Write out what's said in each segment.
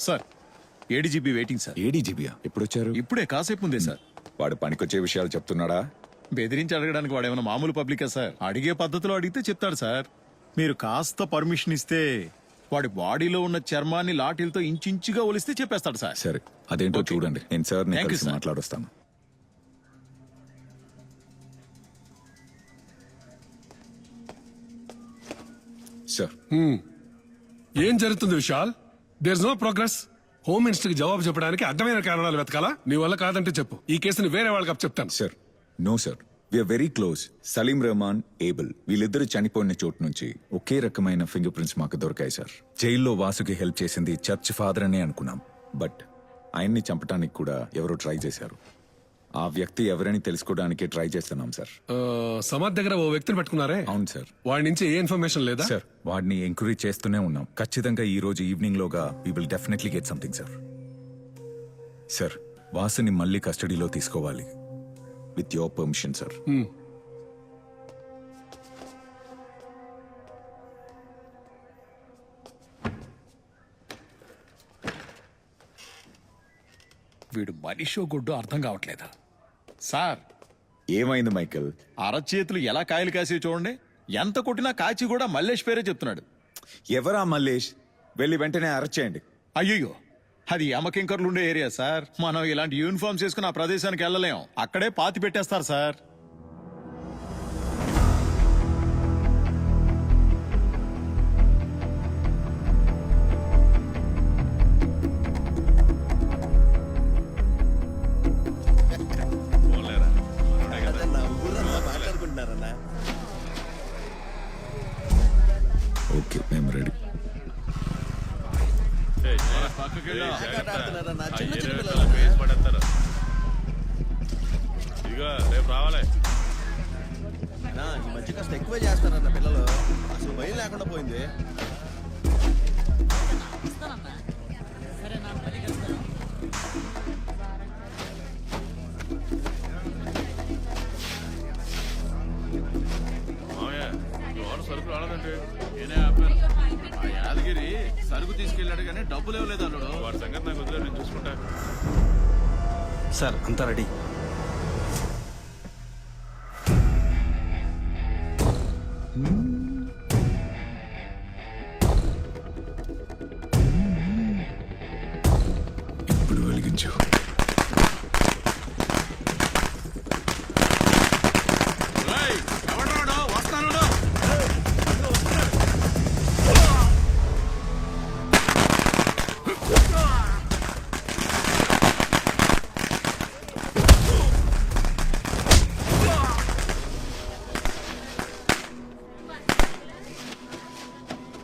Sir ADGP waiting sir. ఏడీజీబీయా ఎప్పుడు వచ్చారు ఇప్పుడే కాసేపు ఉందే సార్. వాడు పనికొచ్చే విషయాలు చెప్తున్నాడా? బెదిరించి అడగడానికి వాడేమైనా మామూలు పబ్లికా సార్? అడిగే పద్ధతిలో అడిగితే చెప్తాడు సార్. మీరు కాస్త పర్మిషన్ ఇస్తే వాడి బాడీలో ఉన్న చర్మాన్ని లాఠీలతో ఇంచుంచుగా ఒలిస్తే చెప్పేస్తాడు సార్. సరే అదేంటో చూడండి. నేను సార్. మాట్లాడొస్తాను. సార్. ఏం జరుగుతుంది Vishal? There no progress home మినిస్టర్కి జవాబు చెప్పడానికి అర్థమైన కారణాలు వెతకాలా? నీ వల్ల కాదంటే చెప్పు. ఈ కేసుని వేరే వాళ్ళకి చెప్తాను sir no sir we are very close Saleem Rehman Abel వీళ్ళిద్దరు చనిపోయిన చోటు నుంచి ఒకే రకమైన ఫింగర్ ప్రింట్స్ మాకు దొరికాయి సార్ జైల్లో వాసుకి హెల్ప్ చేసింది చర్చ్ ఫాదర్ అనే అనుకున్నాం. బట్ ఆయన్ని చంపడానికి కూడా ఎవరో ట్రై చేశారు. ఆ వ్యక్తి ఎవరని తెలుసుకోవడానికి ట్రై చేస్తున్నాం సార్. ఆ, సమాధ్ దగ్గర ఓ వ్యక్తిని పెట్టుకున్నారే? అవును సార్. వాడి నుంచి ఏ ఇన్ఫర్మేషన్ లేదా? సార్ వాడిని ఎంక్వైరీ చేస్తూనే ఉన్నాం. ఖచ్చితంగా ఈ రోజు ఈవినింగ్ లోగా we will definitely get something sir. Sir వాసుని మళ్ళీ కస్టడీలో తీసుకోవాలి. With your permission sir. వీడు మనిషో గుడ్డో అర్థం కావట్లేదు. సార్. ఏమైంది మైకల్? అరచేతులు ఎలా కాయలు కాసే చూడండి. ఎంత కొట్టినా కాచి కూడా మల్లేష్ పేరే చెప్తున్నాడు. ఎవరా మల్లేష్? వెళ్ళి వెంటనే అరెస్ట్ చేయండి. అయ్యయ్యో. అది యమకింకర్లు ఉండే ఏరియా సార్. మనం ఇలాంటి యూనిఫామ్స్ వేసుకుని ఆ ప్రదేశానికి వెళ్ళలేం. అక్కడే పాతి పెట్టేస్తారు సార్. కాస్త ఎక్కువే చేస్తారన్న పిల్లలు. అసలు భయం లేకుండా పోయింది. సరుకు రాలేదంటే నేనే ఆపాను. ఆ యాదగిరి సరుకు తీసుకెళ్ళాడు కానీ డబ్బులు ఇవ్వలేదు అన్నాడు. వాడి సంగతి నాకు వదిలేదు నేను చూసుకుంటా. సార్ అంతా రెడీ.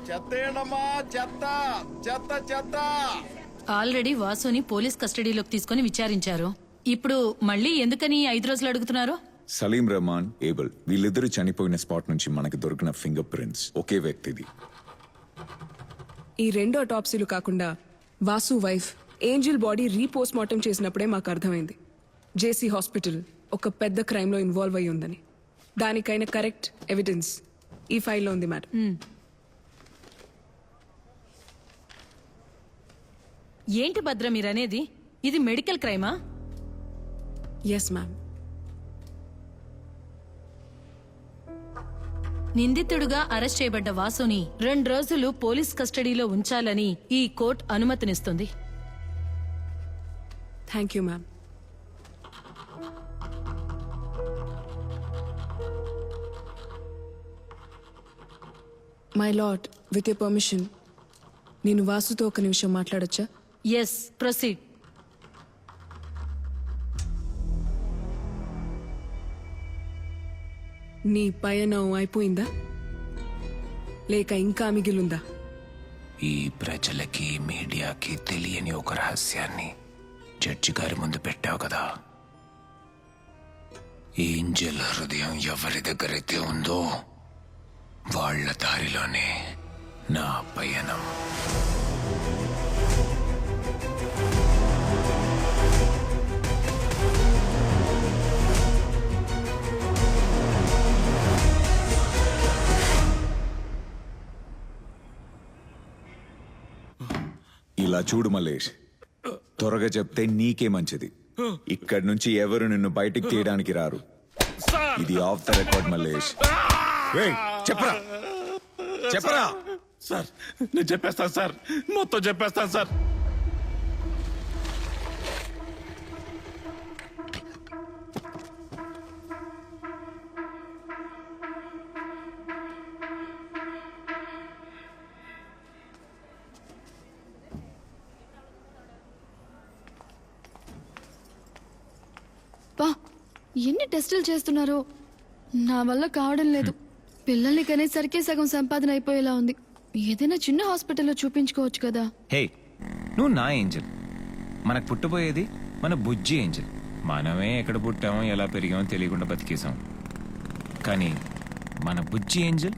చెత్త ఏంటమ్మా? చెత్త చెత్త చెత్త. ఆల్రెడీ వాసుని పోలీస్ కస్టడీలోకి తీసుకొని విచారించారు. ఇప్పుడు మళ్ళీ ఎందుకని ఐదు రోజులు అడుగుతున్నారు? సలీం రెహమాన్ ఏబుల్ వీళ్ళిద్దరూ చనిపోయిన స్పాట్ నుంచి మనకు దొరికిన ఫింగర్ ప్రింట్స్. ఒకే వ్యక్తిది. ఈ రెండు అటాప్సీలు కాకుండా Vasu wife Angel body repost mortem చేసినప్పుడే మాకు అర్థమైంది. జేసీ హాస్పిటల్ ఒక పెద్ద క్రైమ్లో ఇన్వాల్వ్ అయి ఉందని. దానికైన కరెక్ట్ ఎవిడెన్స్ ఈ ఫైల్లో ఉంది మేడం. ఏంటి భద్ర మీరనేది? ఇది మెడికల్ క్రైమా? ఎస్ మ్యామ్ నిందితుడుగా అరెస్ట్ చేయబడ్డ వాసుని రెండు రోజులు పోలీస్ కస్టడీలో ఉంచాలని ఈ కోర్టు అనుమతినిస్తుంది. Thank you ma'am my lord with your permission నేను వాసుతో ఒక నిమిషం మాట్లాడొచ్చా? ఎస్ ప్రొసీడ్ నీ పయనం అయిపోయిందా? లేక ఇంకా మిగిలుందా? ఈ ప్రజలకి మీడియాకి తెలియని ఒక రహస్యాన్ని జడ్జి గారి ముందు పెట్టావు కదా. ఏంజల్ హృదయం ఎవరి దగ్గరైతే ఉందో వాళ్ళ దారిలోనే నా పయనం. ఇలా చూడు మల్లేష్. త్వరగా చెప్తే నీకే మంచిది. ఇక్కడి నుంచి ఎవరు నిన్ను బయటికి తీయడానికి రారు. ఇది ఆఫ్ ద రికార్డ్ మల్లేష్. ఏయ్, చెప్పరా? చెప్పరా సార్ నేను చెప్పేస్తాను సార్. మొత్తం చెప్పేస్తాను సార్. ఎన్ని టెస్టులు చేస్తున్నారో? నా వల్ల కావడం లేదు. పిల్లల్ని కనేసరికే సగం సంపాదన అయిపోయేలా ఉంది. ఏదైనా చిన్న హాస్పిటల్లో చూపించుకోవచ్చు కదా. హే నువ్వు నా ఏంజల్. మనకు పుట్టబోయేది మన బుజ్జి ఏంజల్. మనమే ఎక్కడ పుట్టామో ఎలా పెరిగామో తెలియకుండా బతికేసాం కానీ మన బుజ్జి ఏంజల్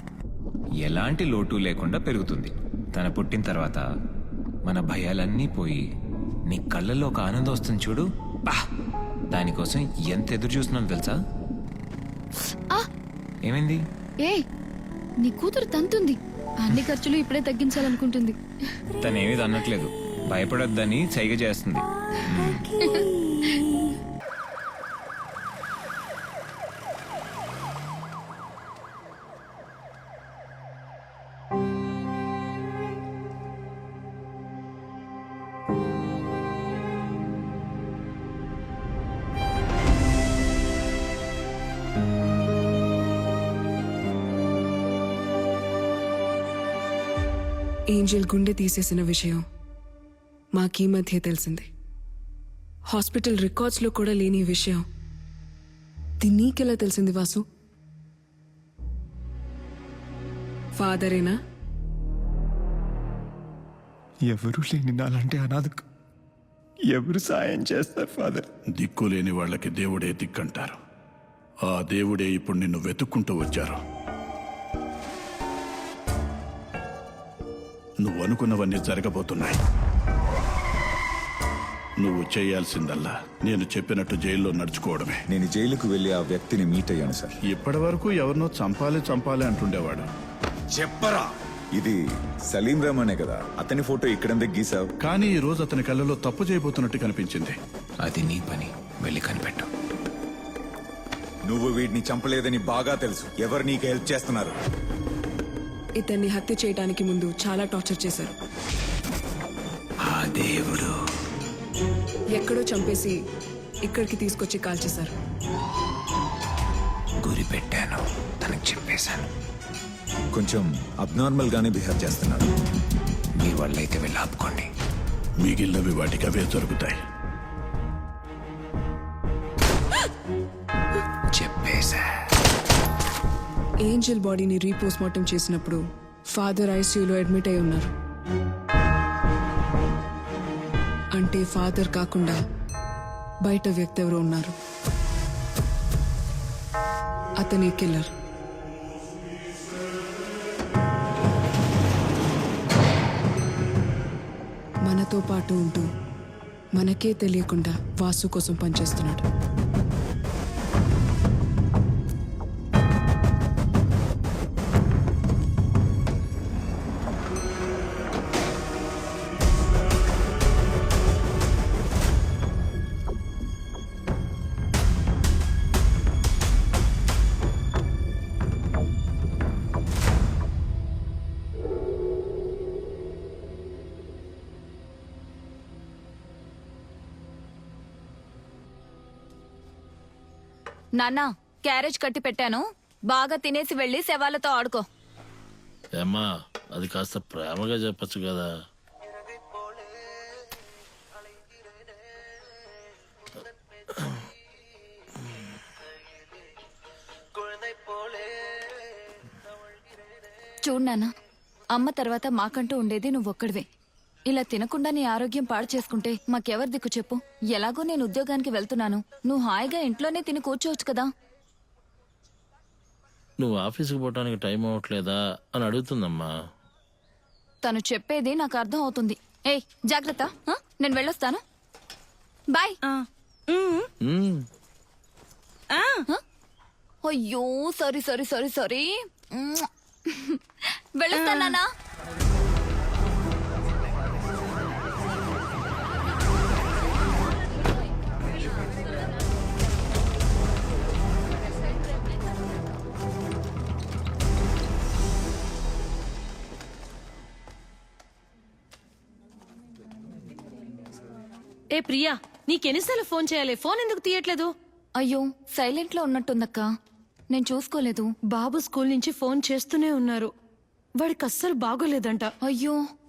ఎలాంటి లోటు లేకుండా పెరుగుతుంది. తన పుట్టిన తర్వాత మన భయాలన్నీ పోయి నీ కళ్ళల్లో ఒక ఆనందం వస్తుంది చూడు. బా దానికోసం ఎంత ఎదురు చూస్తున్నాను తెలుసా? ఆ! ఏమైంది? ఏ నీ కూతురు తంతుంది. అన్ని ఖర్చులు ఇప్పుడే తగ్గించాలనుకుంటుంది. తనేమీ అనట్లేదు భయపడొద్దని సైగ చేస్తుంది. ఏంజల్ గుండె తీసేసిన విషయం మాకీ మధ్య తెలిసింది. హాస్పిటల్ రికార్డ్స్లో కూడా లేని విషయం. నీకెలా తెలిసింది వాసు? ఫాదరేనా? ఎవరు లేని నాలంటే అనాథకు ఎవరు సాయం చేస్తారు ఫాదర్? దిక్కులేని వాళ్ళకి దేవుడే దిక్కంటారు. ఆ దేవుడే ఇప్పుడు నిన్ను వెతుక్కుంటూ వచ్చారు. నువ్వు అనుకున్నవన్నీ జరగబోతున్నాయి. నువ్వు చేయాల్సిందల్లా నేను చెప్పినట్టు జైల్లో నడుచుకోవడమే. నేను జైలుకు వెళ్ళి ఆ వ్యక్తిని మీట్ అయ్యాను సార్. ఇప్పటి వరకు ఎవరినో చంపాలి చంపాలి అంటుండేవాడు. చెప్పరా? ఇది సలీం రహమానే కదా. అతని ఫోటో ఇక్కడందే గీసావు. కానీ ఈ రోజు అతని కళ్ళలో తప్పు చేయబోతున్నట్టు కనిపించింది. అది నీ పని. వెళ్ళి కనిపెట్టు. నువ్వు వీడిని చంపలేదని బాగా తెలుసు. ఎవరు నీకు హెల్ప్ చేస్తున్నారు? ఇతన్ని హత్య చేయడానికి ముందు చాలా టార్చర్ చేశారు. ఆ దేవుడు. ఎక్కడో చంపేసి ఇక్కడికి తీసుకొచ్చి కాల్చేశారు గురి పెట్టాను. తనకు చెప్పేశాను. కొంచెం అబ్నార్మల్ గానే బిహేవ్ చేస్తున్నాడు. మీ వల్ల అయితే వెళ్ళి ఆపుకోండి. మిగిలినవి వాటికి అవే జరుగుతాయి ఏంజల్ బాడీని రీపోస్ట్ మార్టం చేసినప్పుడు ఫాదర్ ఐసీయూలో అడ్మిట్ అయి ఉన్నారు. అంటే ఫాదర్ కాకుండా బయట వ్యక్తి ఎవరో ఉన్నారు. అతని కిల్లర్. మనతో పాటు ఉంటూ మనకే తెలియకుండా వాసు కోసం పనిచేస్తున్నాడు. నాన్న క్యారేజ్ కట్టి పెట్టాను. బాగా తినేసి వెళ్ళి శవాలతో ఆడుకో. ఏమ్మా అది కాస్త ప్రేమగా చెప్పచ్చు కదా. చూడు నాన్న అమ్మ తర్వాత మాకంటూ ఉండేది నువ్వొక్కడివే. ఇలా తినకుండా నీ ఆరోగ్యం పాడు చేసుకుంటే మాకెవరి దిక్కు చెప్పు? ఎలాగో నేను ఉద్యోగానికి వెళ్తున్నాను. నువ్వు హాయిగా ఇంట్లోనే తిని కూర్చోవచ్చు కదా. నువ్వు ఆఫీస్కి పోవడానికి టైం అవ్వట్లేదా అని అడుగుతుందమ్మా. తను చెప్పేది నాకు అర్థం అవుతుంది. ఏయ్ జాగ్రత్త. ఆ? నేను వెళ్ళొస్తాను. బాయ్. ఉమ్, అయ్యో సారీ సారీ సారీ సారీ. వెళ్ళొస్తాను నాన్న ఏ ప్రియా నీకెన్నిసార్లు ఫోన్ చేయాలి? ఫోన్ ఎందుకు తీయట్లేదు? అయ్యో సైలెంట్లో ఉన్నట్టుందక్క. నేను చూసుకోలేదు. బాబు స్కూల్ నుంచి ఫోన్ చేస్తూనే ఉన్నారు. వాడికి అస్సలు బాగోలేదంట. అయ్యో.